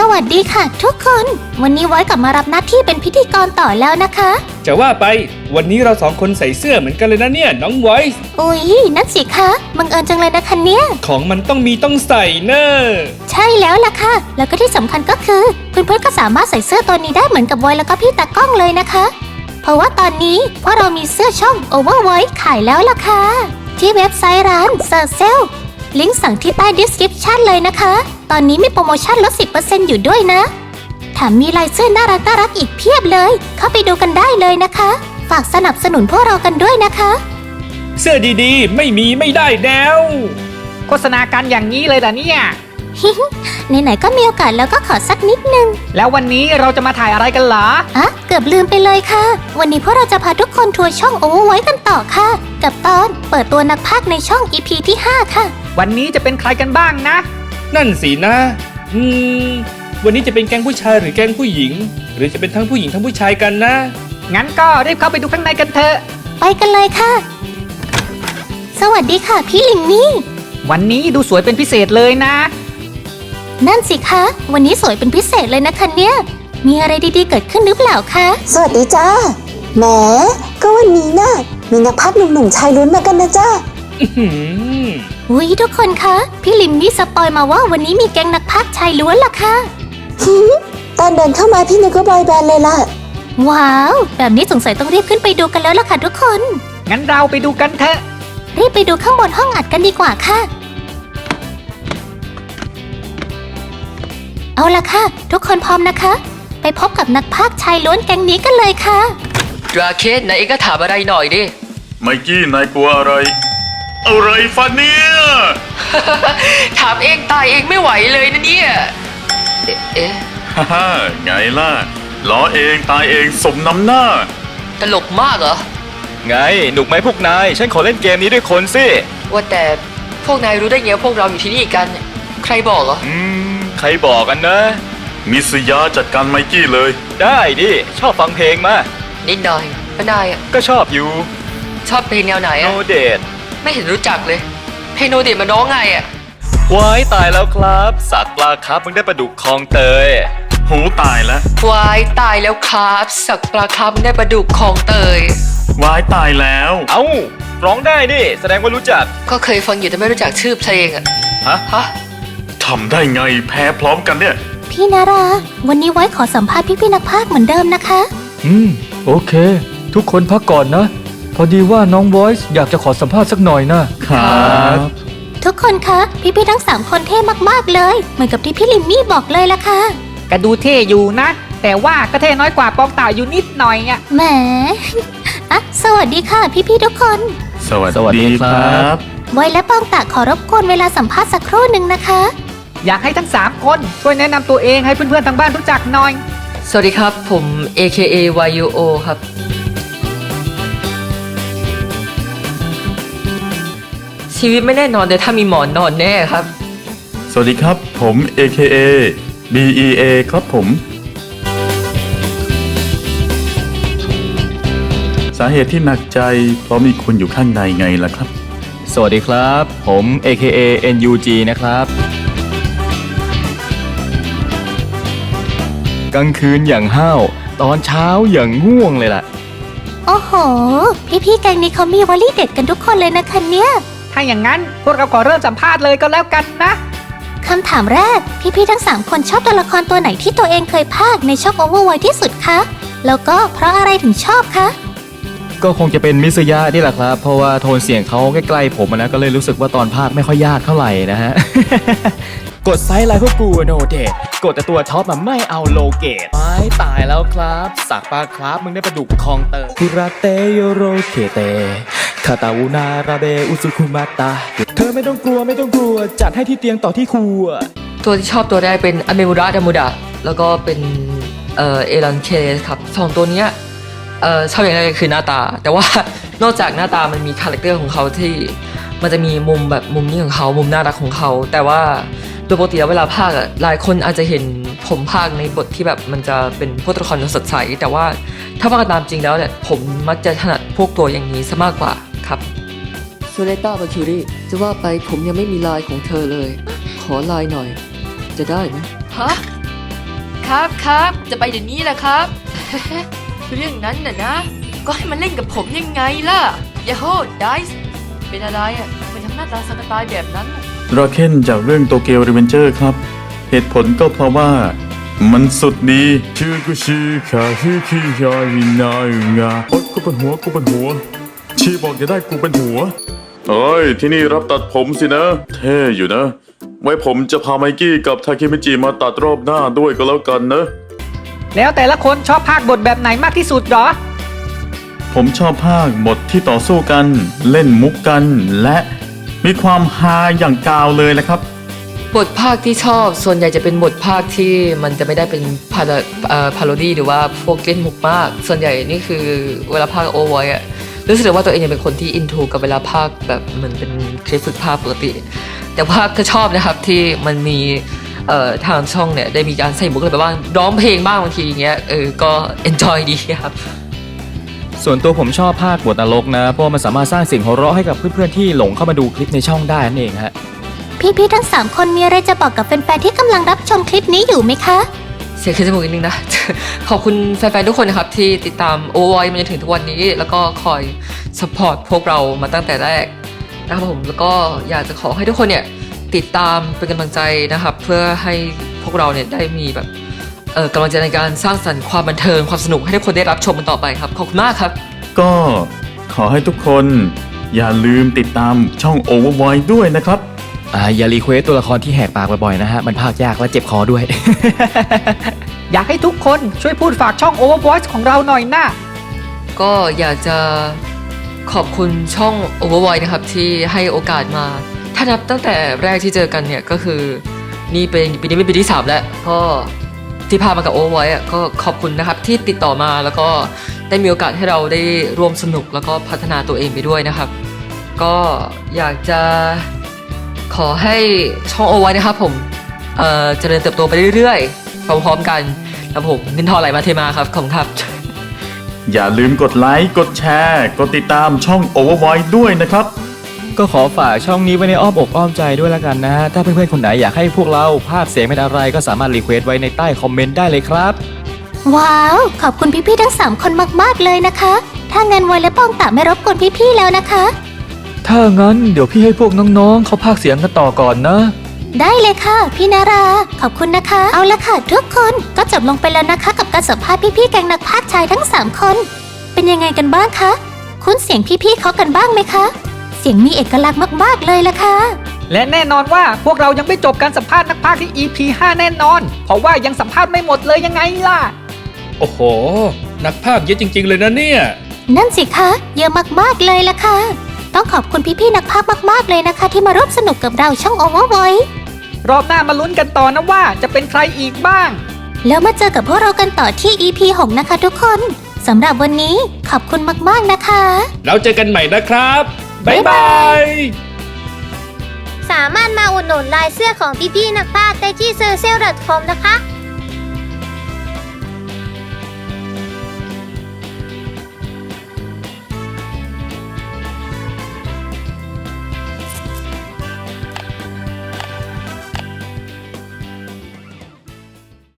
สวัสดีค่ะ ทุกคน วันนี้ไว้กลับมารับหน้าที่เป็นพิธีกรต่อแล้วนะคะ จะว่าไปวันนี้เราสองคนใส่เสื้อเหมือนกันเลยนะเนี่ยน้องไวส์อุ๊ยนั่นสิคะบังเอิญจังเลยนะคะเนี่ย ของมันต้องมีต้องใส่เนอะใช่แล้วล่ะค่ะ แล้วก็ที่สำคัญก็คือเพื่อนๆก็สามารถใส่เสื้อตัวนี้ได้เหมือนกับไวแล้วก็พี่ตากล้องเลยนะคะ เพราะว่าตอนนี้พวกเรามีเสื้อช่อง Overvoice ขายแล้วล่ะค่ะที่เว็บไซต์ร้าน s e r c e l ลิ งก์สั่งที่ใต้ description เลยนะคะ ตอนนี้มีโปรโมชั่นลด 10%อยู่ด้วยนะแถมมีลายเสื้อน่ารักน่ารักๆอีกเพียบเลย เข้าไปดูกันได้เลยนะคะ ฝากสนับสนุนพวกเรากันด้วยนะคะ เสื้อดีๆ ไม่มีไม่ได้แนวโฆษณากันอย่างนี้เลยเหรอเนี่ย ไหนๆก็มีโอกาสแล้วก็ขอสักนิดนึงแล้ววันนี้เราจะมาถ่ายอะไรกันเหรอ อะเกือบลืมไปเลยค่ะ วันนี้พวกเราจะพาทุกคนทัวร์ช่องโอเวอร์ไว้กันต่อค่ะ กับตอนเปิดตัวนักพากย์ในช่อง EP ที่ 5 ค่ะ วันนี้จะเป็นใครกันบ้างนะ นั่นสินะอืมวันนี้จะเป็นแก๊งผู้ชายหรือแก๊งผู้หญิง หรือจะเป็นทั้งผู้หญิงทั้งผู้ชายกันนะ งั้นก็รีบเข้าไปดูข้างในกันเถอะ ไปกันเลยค่ะ สวัสดีค่ะพี่ลิงนี่ วันนี้ดูสวยเป็นพิเศษเลยนะ นั่นสิคะ วันนี้สวยเป็นพิเศษเลยนะคะเนี่ย มีอะไรดีๆเกิดขึ้นหรือเปล่าคะ สวัสดีจ้าแหมก็วันนี้นะ่ะมีนักพักหนุ่มๆชายลุ้นมากันนะจ้าอื้อหืออุ้ยทุกคนคะ พี่ลิมนี่สปอยมาว่าวันนี้มีแก๊งนักพากย์ชายล้วนล่ะค่ะตอนเดินเข้ามาพี่นึกว่าบอยแบนด์เลยล่ะ ว้าว แบบนี้สงสัยต้องรีบขึ้นไปดูกันแล้วล่ะค่ะทุกคน งั้นเราไปดูกันเถอะ รีบไปดูข้างบนห้องอัดกันดีกว่าค่ะ เอาละค่ะ ทุกคนพร้อมนะคะ ไปพบกับนักพากย์ชายล้วนแก๊งนี้กันเลยค่ะ ดราเคนนายเองก็ถามอะไรหน่อยดิ ไมกี้นายกลัวอะไร อะไรฟันเนี่ย ถามเองตายเองไม่ไหวเลยนะเนี่ย เอ๊ะเอ๊ะฮ่าฮ่าไงล่ะล้อเองตายเองสมน้ำหน้า ตลกมากเหรอ ไง หนุกไหมพวกนาย ฉันขอเล่นเกมนี้ด้วยคนสิ ว่าแต่พวกนายรู้ได้ไงว่าพวกเราอยู่ที่นี่กัน ใครบอกเหรอ อืม ใครบอกกันนะ มิสยาจัดการไมกี้เลย ได้ดิชอบฟังเพลงมานิดหน่อยแล้วนายอะก็ชอบอยู่ชอบเพลงแนวไหนโนอะเดทไม่เห็นรู้จักเลยเพลงโนเดตมันร้องไงอะว้ายตายแล้วครับ สักปลาครับมึงได้ปลาดุกคลองเตย หูตายแล้ววายตายแล้วครับสักปลาครับได้ปลาดุกของเตย วายตายแล้ว เอ้าร้องได้ดิแสดงว่ารู้จัก ก็เคยฟังอยู่แต่ไม่รู้จักชื่อเพลงอะฮะ ฮะทำได้ไงแพ้พร้อมกันเนี่ย พี่นารา วันนี้ไว้ขอสัมภาษณ์พี่ๆนักพากย์เหมือนเดิมนะคะ อืม โอเค ทุกคนพักก่อนนะ พอดีว่าน้อง Voice อยากจะขอสัมภาษณ์สักหน่อยนะ ครับทุกคนคะพี่ๆทั้งสามคนเท่มากๆเลย เหมือนกับที่พี่ลิมมี่บอกเลยล่ะค่ะก็ดูเท่อยู่นะ แต่ว่าก็เท่น้อยกว่าปองเต่าอยู่นิดหน่อยอะ แหมอะสวัสดีค่ะพี่ๆทุกคน สวัสสวัสดีดีคครัรับ บ ไว้และปองตะขอรบกวนเวลาสัมภาษณ์สักครู่หนึ่งนะคะ อยากให้ทั้ง 3 คนช่วยแนะนำตัวเองให้เพื่อนๆทางบ้านรู้จักหน่อย สวัสดีครับผม AKA YUO ครับ ชีวิตไม่แน่นอนแต่ถ้ามีหมอนนอนแน่ครับ สวัสดีครับผม AKA BEA ครับผม สาเหตุที่หนักใจเพราะมีคนอยู่ข้างในไงล่ะครับ สวัสดีครับ ผม AKA NUG นะครับ ลางคืนอย่างห้าว ตอนเช้าอย่างง่วงเลยล่ะ โอ้โห พี่ๆแก๊งนี้เขามีวลีเด็ดกันทุกคนเลยนะคะเนี่ย ถ้าอย่างนั้นพวกเราขอเริ่มสัมภาษณ์เลยก็แล้วกันนะ คำถามแรก พี่ๆทั้ง 3 คนชอบตัวละครตัวไหนที่ตัวเองเคยพากย์ในช่อง Overvoice ที่สุดคะ แล้วก็เพราะอะไรถึงชอบคะ ก็คงจะเป็นมิสยะนี่แหละครับ เพราะว่าโทนเสียงเขาใกล้ๆผมอะนะก็เลยรู้สึกว่าตอนภาคไม่ค่อยยากเท่าไหร่นะฮะ กดไซส์ไลน์พวกกูโนเดตกดแต่ตัวท็อปมาไม่เอาโลเกตตายตายแล้วครับ สักปลาครับ มึงได้ประดุกคลองเตอร์คุราเตโยโรเคเตคาตาวูนาราเบอุสุคุมาตา เธอไม่ต้องกลัวไม่ต้องกลัว จัดให้ที่เตียงต่อที่ครัว ตัวที่ชอบตัวแรกเป็นอเมมุระดามุดะแล้วก็เป็นเอ่อเอลันเคสครับสองตัวเนี้ยเอ่อชอบอย่างแรกคือหน้าตา แต่ว่านอกจากหน้าตามันมีคาแรคเตอร์ของเขาที่มันจะมีมุมแบบมุมนี้ของเขา มุมน่ารักของเขา แต่ว่า โดยปกติแล้วเวลาภาคอะหลายคนอาจจะเห็นผมภาคในบทที่แบบมันจะเป็นพวกตัวละครสดใส แต่ว่าถ้าว่ากันตามจริงแล้วเนี่ยผมมักจะถนัดพวกตัวอย่างนี้ซะมากกว่าครับโซเลต้าบาคิรีจะว่าไปผมยังไม่มีลายของเธอเลย ขอลายหน่อย จะได้ไหมฮะครับครับจะไปเดี๋ยวนี้แหละครับ เรื่องนั้นน่ะนะ ก็ให้มันเล่นกับผมยังไงล่ะอย่าโหดไดส์เป็นอะไรอะมันทำหน้าตาสกตายแบบนั้น น่ะราเคนจากเรื่องโตเกียวรีเวนเจอร์ครับ เหตุผลก็เพราะว่า มันสุดดีชื่อก็ชื่อขาชื่อขี้ยาวินาอึงาโอ๊ยกูเป็นหัวกูเป็นหัว ชีบอกจะได้กูเป็นหัวเอ้ย ที่นี่รับตัดผมสินะ เท่อยู่นะ ไว้ผมจะพาไมกี้กับทาเคมิจิมาตัดรอบหน้าด้วยก็แล้วกันนะ แล้วแต่ละคนชอบภาคบทแบบไหนมากที่สุดเหรอ ผมชอบภาคบทที่ต่อสู้กัน เล่นมุกกันและ มีความฮาอย่างกาวเลยแหละครับ บทภาคที่ชอบส่วนใหญ่จะเป็นบทภาคที่มันจะไม่ได้เป็นพาราเอ่อพาโรดี้หรือว่าพวกเล่นมุกมาก ส่วนใหญ่นี่คือเวลาภาคโอเวอร์อะรู้สึกว่าตัวเองยังเป็นคนที่อินทูกับเวลาภาคแบบเหมือนเป็นคลิปฝึกภาคปกติ แต่ว่าก็ชอบนะครับที่มันมีเอ่อทางช่องเนี่ยได้มีการใส่มุกอะไรไปบ้างร้องเพลงบ้างบางทีอย่างเงี้ยเออก็เอนจอยดีครับ ส่วนตัวผมชอบภาคบทนรกนะ เพราะว่ามันสามารถสร้างเสียงหัวเราะให้กับเพื่อนๆที่หลงเข้ามาดูคลิปในช่องได้นั่นเองฮะ พี่ๆทั้งสามคนมีอะไรจะบอกกับแฟนๆที่กำลังรับชมคลิปนี้อยู่ไหมคะ เสียงขึ้นจมูกนิดนึงนะ ขอบคุณแฟนๆทุกคนนะครับ ที่ติดตามโอวอยมาจนถึงทุกวันนี้ แล้วก็คอยสปอร์ตพวกเรามาตั้งแต่แรกนะครับผมแล้วก็อยากจะขอให้ทุกคนเนี่ยติดตามเป็นกำลังใจนะครับ เพื่อให้พวกเราเนี่ยได้มีแบบ เออกำลังใจในการสร้างสรรค์ความบันเทิงความสนุกให้ทุกคนได้รับชมกันต่อไปครับขอบคุณมากครับ ก็ขอให้ทุกคนอย่าลืมติดตามช่อง Overvoice ด้วยนะครับ อ่าอย่ารีเควสตัวละครที่แหกปากบ่อยๆนะฮะ มันภาคยากและเจ็บคอด้วย อยากให้ทุกคนช่วยพูดฝากช่อง Overwatch ของเราหน่อยนะก็อยากจะขอบคุณช่อง Overvoice นะครับ ที่ให้โอกาสมา ถ้านับตั้งแต่แรกที่เจอกันเนี่ย ก็คือ นี่เป็นปีนี้เป็นปีที่ 3 แล้ว ก็ ที่พามากับ Overvoice อะก็ขอบคุณนะครับที่ติดต่อมาแล้วก็ได้มีโอกาสให้เราได้ร่วมสนุกแล้วก็พัฒนาตัวเองไปด้วยนะครับ ก็อยากจะขอให้ช่อง Overvoice นะครับผมเอ่อเจริญเติบโตไปเรื่อยๆพร้อมๆกันครับผมนินทอไหลมาเทมาครับขอบคุณครับ อย่าลืมกดไลค์ กดแชร์ กดติดตามช่อง Overvoice ด้วยนะครับ ก็ขอฝากช่องนี้ไว้ในอ้อมอกอ้อมใจด้วยแล้วกันนะฮะ ถ้าเพื่อนๆคนไหนอยากให้พวกเราภาคเสียงเป็นอะไรก็สามารถรีเควสไว้ในใต้คอมเมนต์ได้เลยครับ ว้าว ขอบคุณพี่ๆทั้งสามคนมากๆเลยนะคะ ถ้าเงินไวและป้องตาไม่รบกวนพี่ๆแล้วนะคะ ถ้างั้นเดี๋ยวพี่ให้พวกน้องๆเขาพากย์เสียงกันต่อก่อนนะ ได้เลยค่ะ พี่นารา ขอบคุณนะคะ เอาละค่ะทุกคนก็จบลงไปแล้วนะคะกับการสัมภาษณ์พี่ๆแกงนักพากย์ชายทั้ง 3 คน เป็นยังไงกันบ้างคะ คุ้นเสียงพี่ๆเขากันบ้างไหมคะ เสียงมีเอกลักษณ์มาก ๆ เลยละค่ะ และแน่นอนว่าพวกเรายังไม่จบการสัมภาษณ์นักพากย์ที่ EP 5 แน่นอน เพราะว่ายังสัมภาษณ์ไม่หมดเลยยังไงล่ะ โอ้โห นักภาคเยอะจริง ๆ เลยนะเนี่ย นั่นสิคะเยอะมาก ๆ เลยละค่ะ ต้องขอบคุณพี่ๆนักพากย์มาก ๆ เลยนะคะ ที่มาร่วมสนุกกับเราช่อง Overvoice รอบหน้ามาลุ้นกันต่อนะว่าจะเป็นใครอีกบ้าง แล้วมาเจอกับพวกเรากันต่อที่ EP 6 นะคะทุกคนสำหรับวันนี้ขอบคุณมาก ๆ นะคะ แล้วเจอกันใหม่นะครับ บ๊ายบาย สามารถมาอุดหนุนลายเสื้อของพี่ๆนักพากย์ได้ที่ s e r c e l c o m นะคะ